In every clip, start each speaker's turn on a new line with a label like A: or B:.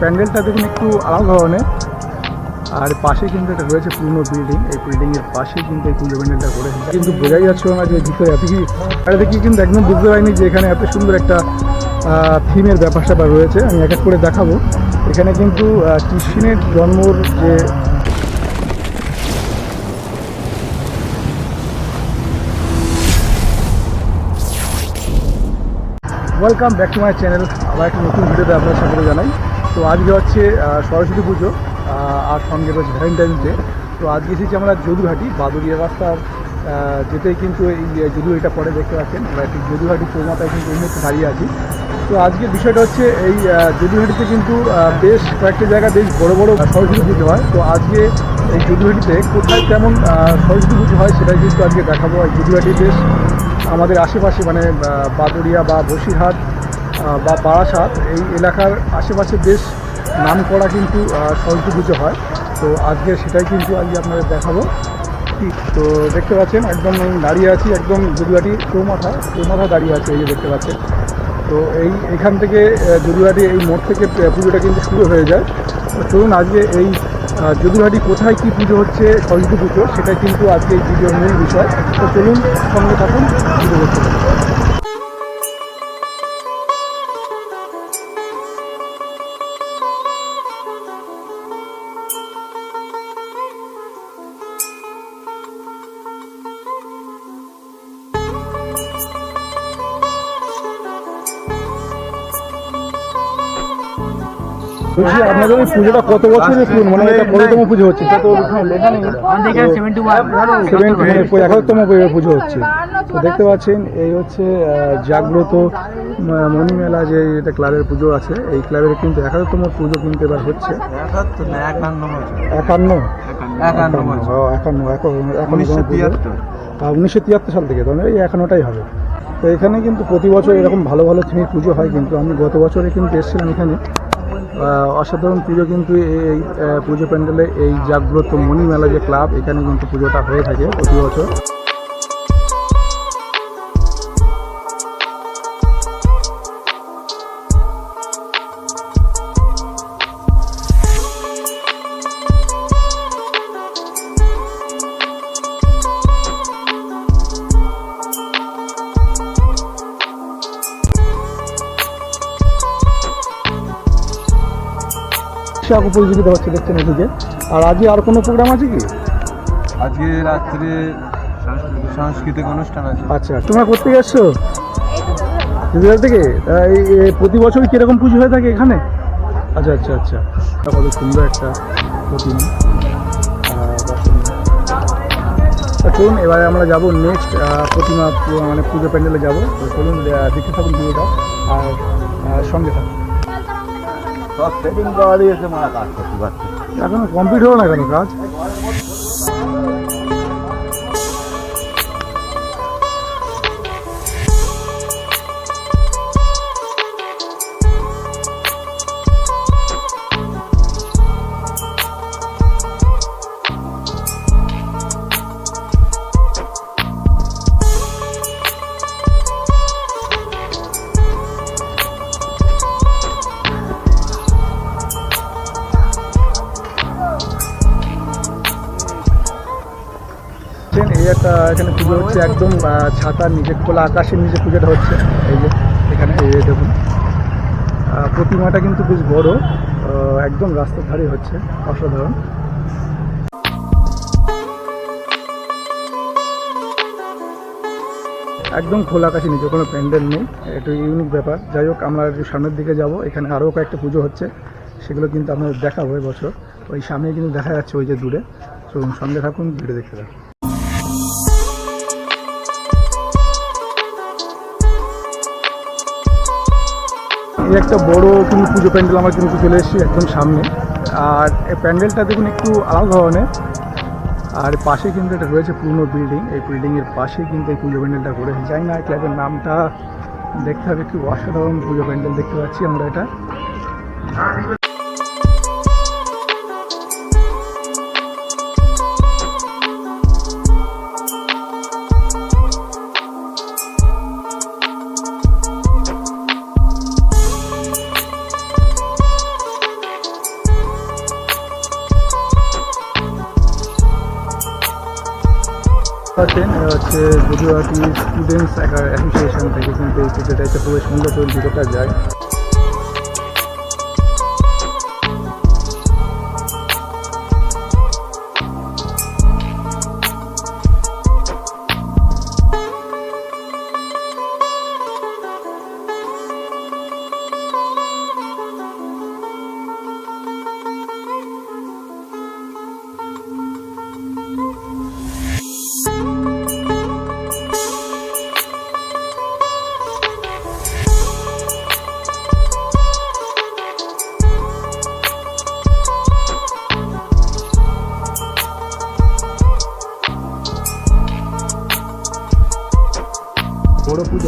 A: প্যান্ডেলটা দেখুন একটু আলাদা ধরনের। আর পাশে কিন্তু একটা রয়েছে পুরনো বিল্ডিং এই বিল্ডিংয়ের পাশে কিন্তু এই পুজো প্যান্ডেলটা করেছে কিন্তু বোঝাই যাচ্ছিল না যে ভিতরে এত কি আর দেখি কিন্তু একদম বুঝতে পারিনি যে এখানে এত সুন্দর একটা থিমের ব্যাপার স্যাপার রয়েছে। আমি এক এক করে দেখাবো। এখানে কিন্তু কৃষ্ণের জন্মর যে welcome back to my channel আবার একটা নতুন ভিডিওতে আপনার সকলে জানাই। তো আজকে হচ্ছে সরস্বতী পুজো আর সঙ্গে রয়েছে ভ্যালেন্টাইন্স ডে তো আজকে এসেছি আমরা যদুঘাটি বাদুরিয়া রাস্তার যেতেই কিন্তু এই যদুঘাটিটা পরে দেখতে পাচ্ছেন। আমরা একটি যদুঘাটি চৌমাথায় কিন্তু এই মুহূর্তে দাঁড়িয়ে আছি। তো আজকে বিষয়টা হচ্ছে এই যদুঘাটিতে কিন্তু বেশ কয়েকটা জায়গায় বেশ বড় বড় সরস্বতী পুজো হয়। তো আজকে এই যদুঘাটিতে কোথায় কেমন সরস্বতী পুজো হয় সেটাই কিন্তু আজকে দেখাবো। আর যদুঘাটি বেশ আমাদের আশেপাশে মানে বাদুরিয়া বা বসিরহাট বা বারাসাত এই এলাকার আশেপাশে বেশ নাম করা কিন্তু সরস্বতী পুজো হয়। তো আজকে সেটাই কিন্তু আজকে আপনাদের দেখাবো। তো দেখতে পাচ্ছেন একদম আমি দাঁড়িয়ে আছি একদম যদুয়াটি চৌমাথা চৌমাথা দাঁড়িয়ে আছে এই যে দেখতে পাচ্ছেন। তো এই এখান থেকে যদুয়াটি এই মোড় থেকে পুজোটা কিন্তু শুরু হয়ে যায়। তো চলুন আজকে এই আহ, যদুঘাটি কোথায় কি পুজো হচ্ছে সরস্বতী পুজো সেটা কিন্তু আজকে এই ভিডিওর মূল বিষয়। তো চলুন সঙ্গে থাকুন ভিডিও করতে বলছি আপনাদের ওই পুজোটা কত বছরের পুজো? মানে এটা কততম পুজো হচ্ছে। এটা তো ওখানে লেখা নেই। মানে একাত্তম পুজো হচ্ছে। তো দেখতে পাচ্ছেন এই হচ্ছে আহ, জাগ্রত মণিমেলা যে এটা ক্লাবের পুজো আছে এই ক্লাবের কিন্তু একাত্তম পুজো কিন্তু এবার হচ্ছে। একান্ন একান্ন? একান্ন। একান্নতম উনিশশো তিয়াত্তর সাল থেকে তাহলে এই একান্নটাই হবে। তো এখানে কিন্তু প্রতি বছর এরকম ভালো ভালো থিমের পুজো হয় কিন্তু আমি গত বছরে কিন্তু এসেছিলাম এখানে। অসাধারণ পুজো কিন্তু এই পুজো প্যান্ডেলে এই জাগ্রত মণিমেলা যে ক্লাব, এখানে কিন্তু পুজোটা হয়ে থাকে প্রতি বছর। আঁকো প্রতিযোগিতা হচ্ছে দেখছেন এদিকে আর আজকে আর কোনো প্রোগ্রাম আছে কি?
B: আজকে রাত্রে সাংস্কৃতিক অনুষ্ঠান আছে।
A: আচ্ছা তোমরা করতে এসছো রিজাল্ট থেকে? প্রতি বছর কীরকম পুজো হয়ে থাকে এখানে? আচ্ছা আচ্ছা আচ্ছা। কত সুন্দর একটা প্রতিমা। চলুন এবারে আমরা যাব নেক্সট প্রতিমা মানে পুজো প্যান্ডেলে যাব। তো চলুন দেখতে থাকুন পুজোটা। আর সঙ্গে থাকুন।
B: সব সেটিং করা দিয়েছে মারা কাজ করতে পারছে।
A: এখনও কমপ্লিট হলো না কেন কাজ? দেখছেন, এই একটা এখানে পুজো হচ্ছে একদম ছাতার নিচে খোলা আকাশের নিচে পুজোটা হচ্ছে। এই যে, এখানে, এই দেখুন। প্রতিমাটা কিন্তু বেশ বড় একদম রাস্তার ধারে হচ্ছে, অসাধারণ। একদম খোলা আকাশের নিচে, কোনো প্যান্ডেল নেই একটু ইউনিক ব্যাপার। যাই হোক, আমরা একটু সামনের দিকে যাব, এখানে আরও কয়েকটা পুজো হচ্ছে, সেগুলো কিন্তু আপনাদের দেখাবো বছর ওই সামনে কিন্তু দেখা যাচ্ছে ওই যে দূরে। চলুন, সঙ্গে থাকুন, ভিডিও দেখতে থাকুন। এই একটা বড় কিন্তু পুজো প্যান্ডেল আমার কিন্তু চলে এসেছি একদম সামনে। আর এই প্যান্ডেলটা দেখুন একটু আলাদা ধরনের। আর পাশে কিন্তু এটা রয়েছে পুরনো বিল্ডিং। এই বিল্ডিংয়ের পাশে কিন্তু এই পুজো প্যান্ডেলটা করেছে যাই না ক্লাবের নামটা দেখতে হবে, একটু অসাধারণ পুজো প্যান্ডেল দেখতে পাচ্ছি আমরা এটা। পাচ্ছেন যদিও আর কি স্টুডেন্টস অ্যাসোসিয়েশন থেকে কিন্তু এই ক্রিকেটটা একটা খুবই সুন্দর করে করা যায়।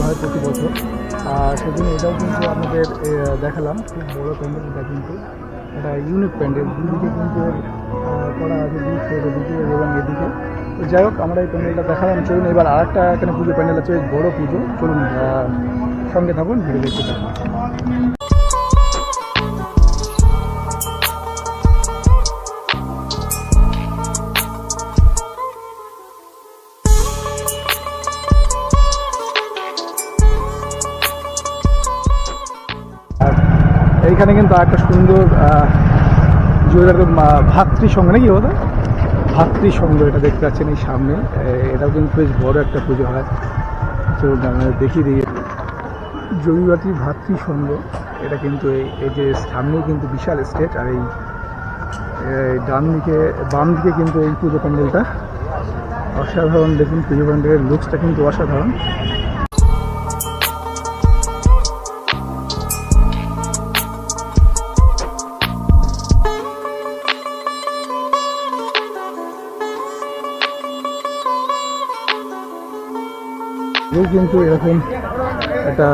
A: হয় প্রতি বছর। আর সেদিন এটাও কিন্তু আপনাদের দেখালাম, খুব বড়ো প্যান্ডেল এটা কিন্তু। এটা ইউনিক প্যান্ডেল দুদিকে কিন্তু করা আছে দুই এবং এদিকে। তো যাই হোক, আমরা এই প্যান্ডেলটা দেখালাম, চলুন এবার আর একটা এখানে পুজো প্যান্ডেল আছে, বড়ো পুজো। চলুন সঙ্গে থাকুন ভিডিও দেখতে থাকুন। এইখানে কিন্তু একটা সুন্দর জুয়েলার ভাতৃসঙ্গ নাকি ওটা ভাতৃসঙ্গ এটা দেখতে পাচ্ছেন এই সামনে। এটাও কিন্তু বেশ বড় একটা পুজো হয়। তো দেখিয়ে দিই। জমিবাটি ভাতৃসঙ্গ এটা কিন্তু এই যে সামনেই কিন্তু বিশাল স্টেট, আর এই ডান দিকে, বাম দিকে কিন্তু এই পুজো প্যান্ডেলটা। অসাধারণ, দেখুন পুজো প্যান্ডেলের লুকসটা কিন্তু অসাধারণ। কেউ কিন্তু এরকম একটা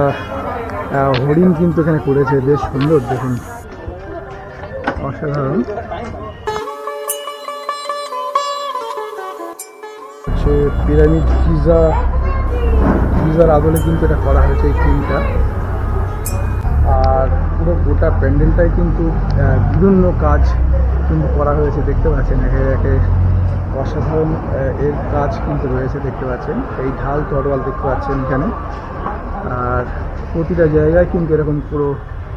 A: হরিণ কিন্তু এখানে করেছে, বেশ সুন্দর দেখুন। অসাধারণ। হচ্ছে পিরামিড গিজা গিজার আদলে কিন্তু এটা করা হয়েছে এই থিমটা আর পুরো গোটা প্যান্ডেলটাই কিন্তু বিভিন্ন কাজ কিন্তু করা হয়েছে, দেখতে পাচ্ছেন, একে একে অসাধারণ এর কাজ কিন্তু রয়েছে দেখতে পাচ্ছেন। এই ঢাল তরোয়াল দেখতে পাচ্ছেন এখানে। আর প্রতিটা জায়গায় কিন্তু এরকম পুরো,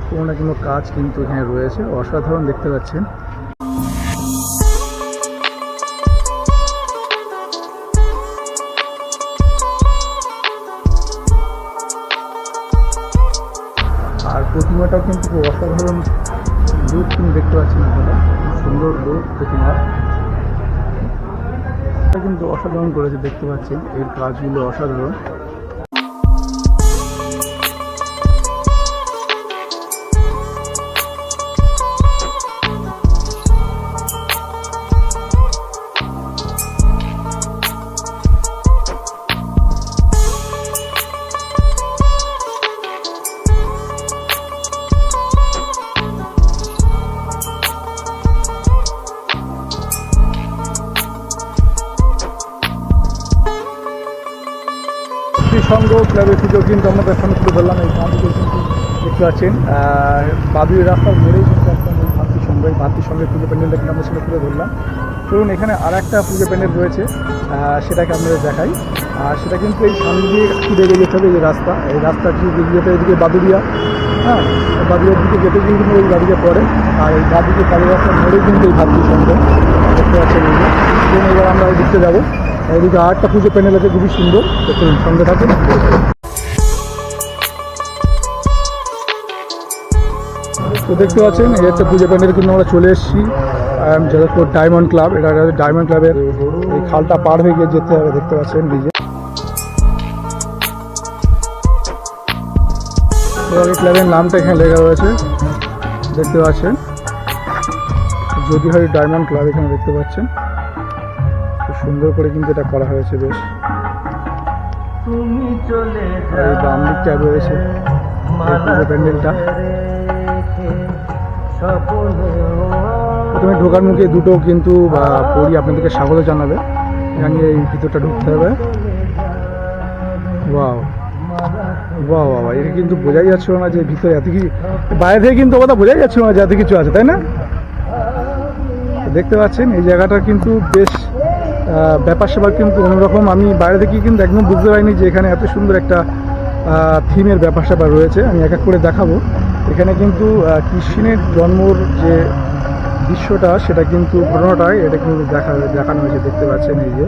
A: কোনো না কোনো কাজ কিন্তু এখানে রয়েছে। অসাধারণ দেখতে পাচ্ছেন। আর প্রতিমাটাও কিন্তু অসাধারণ রূপ কিন্তু দেখতে পাচ্ছেন আপনারা। সুন্দর রূপ প্রতিমার। এটা কিন্তু অসাধারণ করেছে দেখতে পাচ্ছেন। এর কাজগুলো অসাধারণ। সংঘ ক্লাবের পুজো কিন্তু আমরা দেখানো তুলে ধরলাম, এই গানটিকে কিন্তু দেখতে পাচ্ছেন। বাদুড়ি রাস্তার মোড়েই কিন্তু একদম এই ভাতৃসংঘ এই ভাতৃসংঘের পুজো প্যান্ডেলটা কিন্তু আমরা সেটা তুলে ধরলাম। চলুন, এখানে আর একটা পুজো প্যান্ডেল রয়েছে সেটাকে আপনাদের দেখাই। আর সেটা কিন্তু এই সামনে দিয়ে ঘুরে গিয়ে যেতে হবে এই রাস্তা। এই রাস্তা যেতে এদিকে বাদুড়িয়া হ্যাঁ বাদুড়িয়ার দিকে যেতে কিন্তু ওই বাদিকে পড়ে। আর এই বাদিকে কালী রাস্তার মোড়েই কিন্তু এই ভাতৃসংঘ দেখতে পাচ্ছেন এই এবার আমরা ওই দিকতে যাব। এদিকে একটা পুজো প্যান্ডেল আছে, খুবই সুন্দর। সঙ্গে থাকুন। তো দেখতে পাচ্ছেন, এই একটা পুজো প্যান্ডেল কিন্তু আমরা চলে এসেছি। যাদবপুর ডায়মন্ড ক্লাব এটা ডায়মন্ড ক্লাবের এই খালটা পার হয়ে গিয়ে যেতে হবে, দেখতে পাচ্ছেন, নিজে। ক্লাবের নামটা এখানে লেখা রয়েছে, দেখতে পাচ্ছেন। যদি হয় ডায়মন্ড ক্লাব এখানে দেখতে পাচ্ছেন। সুন্দর করে কিন্তু এটা করা হয়েছে বেশ। আর রয়েছে প্যান্ডেলটা। প্রথমে ঢোকার মুখে দুটো কিন্তু পরি আপনাদেরকে স্বাগত জানাবে। এখানে এই ভিতরটা ঢুকতে হবে। ওয়াও বাহ বাবা এটা কিন্তু বোঝাই যাচ্ছিল না যে ভিতরে এত কি বাইরে থেকে কিন্তু কথা বোঝাই যাচ্ছিল না যে এত কিছু আছে, তাই না? দেখতে পাচ্ছেন, এই জায়গাটা কিন্তু বেশ ব্যাপার স্যাপার কিন্তু অন্যরকম। আমি বাইরে থেকে কিন্তু একদম বুঝতে পারিনি যে এখানে এত সুন্দর একটা থিমের ব্যাপার স্যাপার রয়েছে। আমি এক এক করে দেখাবো। এখানে কিন্তু কৃষ্ণের জন্মর যে দৃশ্যটা, সেটা কিন্তু ঘটনাটাই এটা কিন্তু দেখা, দেখানো হয়েছে। দেখতে পাচ্ছেন এই যে।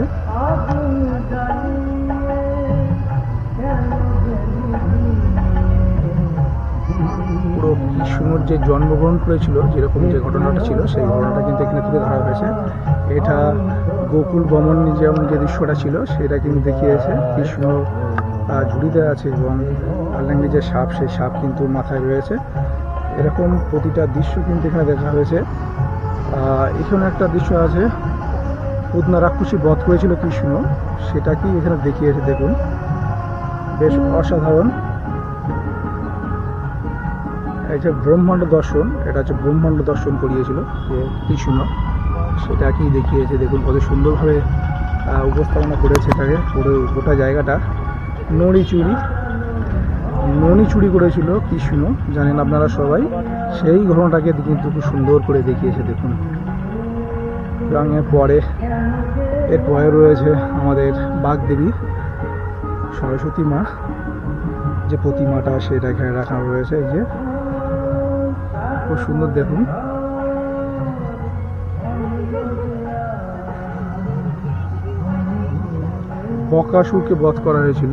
A: পুরো কৃষ্ণর যে জন্মগ্রহণ করেছিল, যেরকম যে ঘটনাটা ছিল, সেই ঘটনাটা কিন্তু এখানে তুলে ধরা হয়েছে। এটা গোকুল গমন যেমন যে দৃশ্যটা ছিল, সেটা কিন্তু দেখিয়েছে। কৃষ্ণ ঝুড়িতে আছে এবং আল্লাঙ্গি যে সাপ, সেই সাপ কিন্তু মাথায় রয়েছে। এরকম প্রতিটা দৃশ্য কিন্তু এখানে দেখা হয়েছে। এখানে একটা দৃশ্য আছে পুদনা রাক্ষসী বধ করেছিল কৃষ্ণ। সেটা কি এখানে দেখিয়েছে? দেখুন। বেশ অসাধারণ। এই যে ব্রহ্মাণ্ড দর্শন, এটা হচ্ছে ব্রহ্মাণ্ড দর্শন করিয়েছিল যে কৃষ্ণ। সেটা কি দেখিয়েছে? দেখুন, কত সুন্দরভাবে উপস্থাপনা করেছে তাকে, পুরো, গোটা জায়গাটা। নড়ি চুরি ননি চুরি করেছিল কৃষ্ণ, জানেন আপনারা সবাই। সেই ঘটনাটাকে কিন্তু খুব সুন্দর করে দেখিয়েছে, দেখুন। এবং এর পরে রয়েছে আমাদের বাগদেবী, সরস্বতী মা। যে প্রতিমাটা সেটা এখানে রাখা রয়েছে এই যে। খুব সুন্দর দেখুন। বকাসুরকে বধ করা হয়েছিল।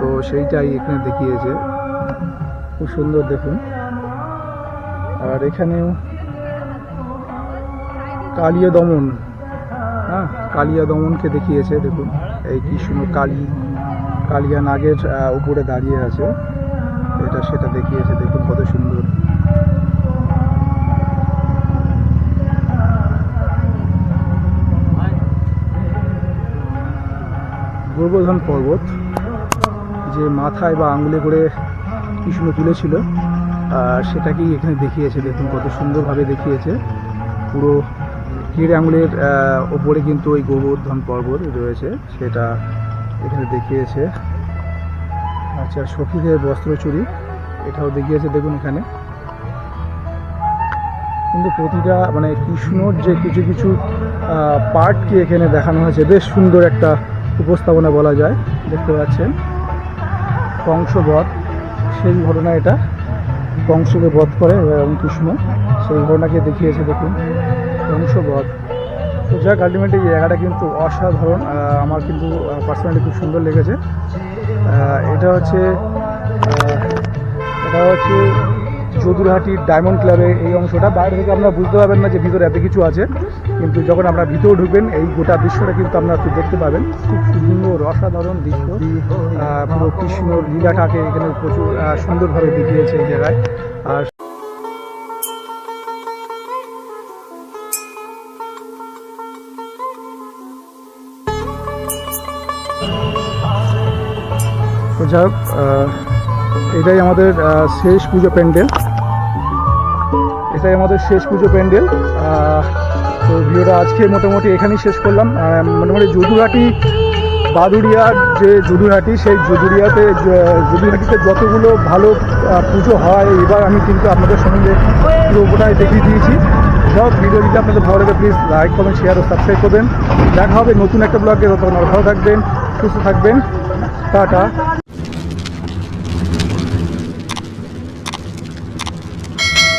A: তো সেইটাই এখানে দেখিয়েছে। খুব সুন্দর দেখুন। আর এখানেও কালিয়া দমন। হ্যাঁ কালিয়া দমনকে দেখিয়েছে, দেখুন। এই কৃষ্ণ কালী, কালিয়া নাগের উপরে দাঁড়িয়ে আছে। এটা সেটা দেখিয়েছে, দেখুন কত সুন্দর। গোবর্ধন পর্বত যে মাথায় বা আঙুলে করে কৃষ্ণ তুলেছিল সেটাকেই এখানে দেখিয়েছে, দেখুন কত সুন্দরভাবে দেখিয়েছে। পুরো কেড়ে আঙুলের ওপরে কিন্তু ওই গোবর্ধন পর্বত রয়েছে, সেটা এখানে দেখিয়েছে। আচ্ছা সখীদের বস্ত্র চুরি এটাও দেখিয়েছে, দেখুন এখানে। কিন্তু প্রতিটা মানে কৃষ্ণর যে কিছু কিছু পার্টকে এখানে দেখানো হয়েছে, বেশ সুন্দর একটা উপস্থাপনা বলা যায়, দেখতে পাচ্ছেন। কংসবধ সেই ঘটনা এটা কংসকে বধ করে এবং কৃষ্ণ সেই ঘটনাকে দেখিয়েছে, দেখুন কংসবধ তো যাক আলটিমেটলি জায়গাটা কিন্তু অসাধারণ আমার কিন্তু পার্সোনালি খুব সুন্দর লেগেছে। এটা হচ্ছে এটা হচ্ছে যদুরহাটির ডায়মন্ড ক্লাবের এই অংশটা। বাইরে থেকে আপনারা বুঝতে পারবেন না যে ভিতরে এত কিছু আছে। কিন্তু যখন আপনারা ভিতরে ঢুকবেন, এই গোটা দৃশ্যটা কিন্তু আপনারা দেখতে পাবেন। খুব সুন্দর, অসাধারণ দৃশ্য। পুরো কৃষ্ণ লীলাটাকে এখানে প্রচুর সুন্দরভাবে দেখিয়েছে এই জায়গায়। আর যাই হোক এটাই আমাদের শেষ পুজো প্যান্ডেল। এটাই আমাদের শেষ পুজো প্যান্ডেল। তো ভিডিওটা আজকে মোটামুটি এখানেই শেষ করলাম। মোটামুটি যদুরহাটি বাদুড়িয়ার যে যদুরহাটি, সেই যদুরিয়াতে য- যতগুলো ভালো পুজো হয়, এবার আমি কিন্তু আপনাদের সঙ্গে পুরো গোটাই দেখিয়ে দিয়েছি। সব ভিডিও যদি আপনাদের ভালো লাগে প্লিজ লাইক কমেন্ট শেয়ার ও সাবস্ক্রাইব করবেন। দেখা হবে নতুন একটা ব্লগে ততক্ষণ ভালো থাকবেন, সুস্থ থাকবেন। টাটা।